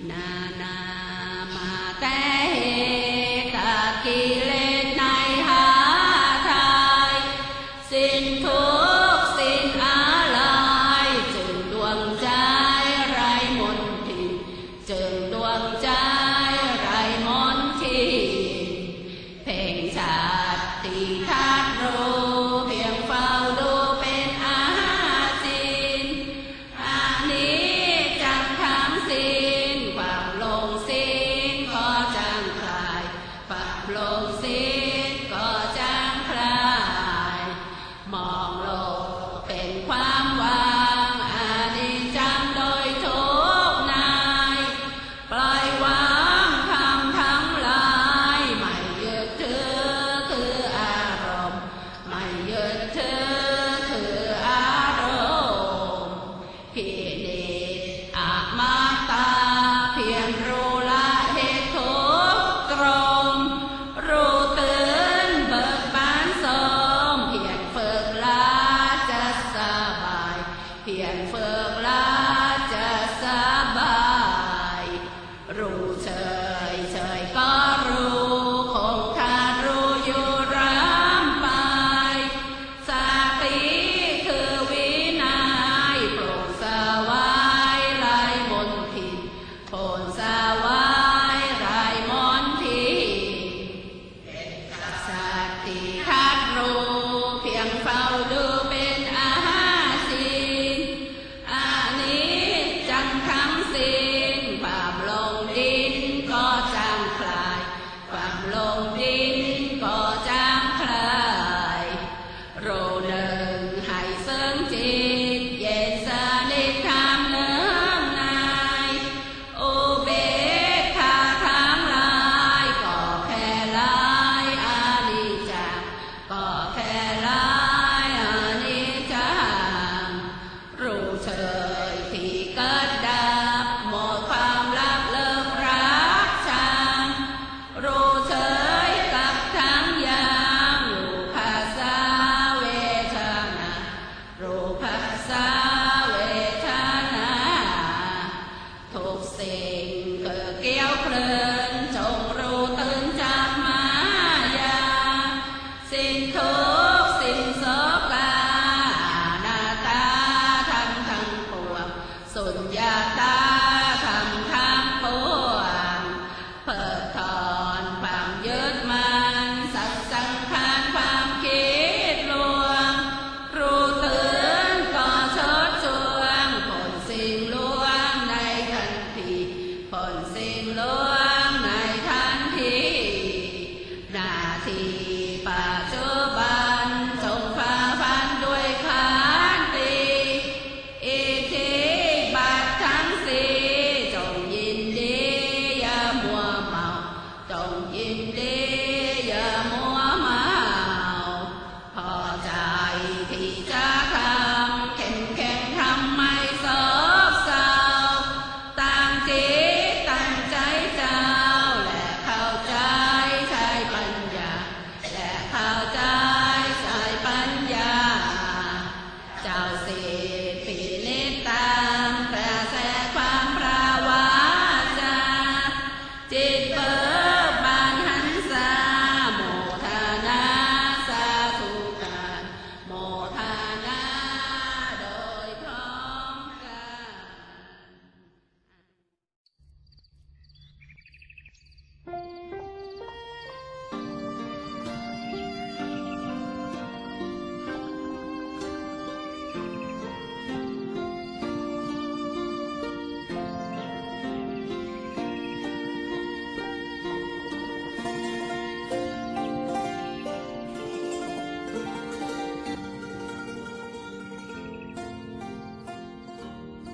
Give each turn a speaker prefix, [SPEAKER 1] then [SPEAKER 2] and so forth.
[SPEAKER 1] Nah. 如厕 ربنا ทีปัจจุบันจงฟ้าฟันดยขันติอิทธิบัตทั้งสี่จงยินดีอย่ามัวเมาจงยินดีอย่ามัวเมาพอใจที่จะ